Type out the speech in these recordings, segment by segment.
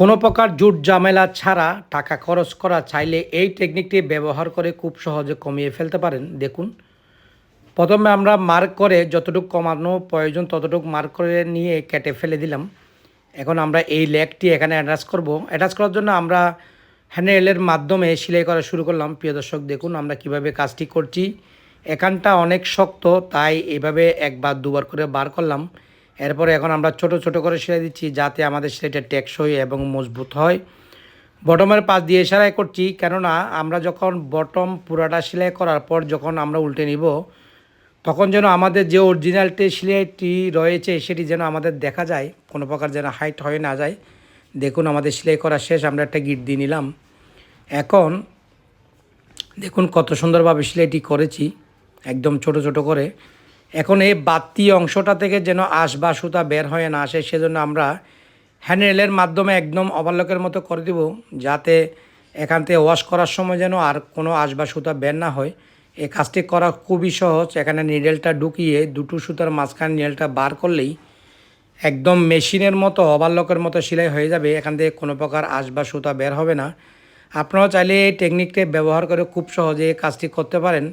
কোনো প্রকার জুট ঝামেলা ছাড়া টাকা খরচ করা চাইলে এই টেকনিকটি ব্যবহার করে খুব সহজে কমিয়ে ফেলতে পারেন। দেখুন, প্রথমে আমরা মার্ক করে যতটুকু কমানো প্রয়োজন ততটুকু মার্ক করে নিয়ে কেটে ফেলে দিলাম। এখন আমরা এই লেগটি এখানে অ্যাটাচ করব। অ্যাটাচ করার জন্য আমরা হ্যান্ডেলের মাধ্যমে সেলাই করা শুরু করলাম। প্রিয় দর্শক, দেখুন আমরা কীভাবে কাজটি করছি। এখানটা অনেক শক্ত, তাই এভাবে একবার দুবার করে বার করলাম। এরপরে এখন আমরা ছোট ছোট করে সেলাই দিচ্ছি যাতে আমাদের সেলাইটা টেকসই এবং মজবুত হয়। বটমের পাশ দিয়ে সেলাই করছি, কেননা আমরা যখন বটম পুরাটা সেলাই করার পর যখন আমরা উল্টে নিব, তখন যেন আমাদের যে অরিজিনালটি সেলাইটি রয়েছে সেটি যেন আমাদের দেখা যায়, কোনো প্রকার যেন হাইট হয়ে না যায়। দেখুন আমাদের সেলাই করা শেষ, আমরা একটা গিট দিয়ে নিলাম। এখন দেখুন কত সুন্দরভাবে সেলাইটি করেছি, একদম ছোট ছোট করে। এখন এই বাতি অংশটা থেকে যেন আঁশ বা সুতা বের হয়ে না আসে, সেজন্য আমরা হ্যান্ডেলের মাধ্যমে একদম ওভারলকের মতো করে দিব, যাতে এখান থেকে ওয়াশ করার সময় যেন আর কোনো আঁশ বা সুতা বের না হয়। এই কাজটি করা খুবই সহজ, এখানে নিডেলটা ঢুকিয়ে দুটো সুতার মাঝখানে নিডেলটা বার করলেই একদম মেশিনের মতো, ওভারলকের মতো সেলাই হয়ে যাবে, এখান থেকে কোনো প্রকার আঁশ বা সুতা বের হবে না। আপনারাও চাইলে এই টেকনিকটি ব্যবহার করে খুব সহজে এই কাজটি করতে পারেন।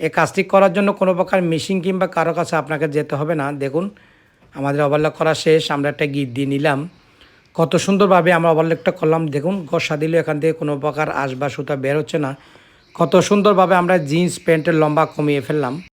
এই কাজটি করার জন্য কোনো প্রকার মেশিন কিংবা কারও কাছে আপনাকে যেতে হবে না। দেখুন, আমাদের ওভারলক করা শেষ, আমরা একটা গিট দিয়ে নিলাম। কত সুন্দরভাবে আমরা ওভারলকটা করলাম। দেখুন গসা দিলে এখান থেকে কোনো প্রকার আঁশ বা সুতা বের হচ্ছে না। কত সুন্দরভাবে আমরা জিন্স প্যান্টের লম্বা কমিয়ে ফেললাম।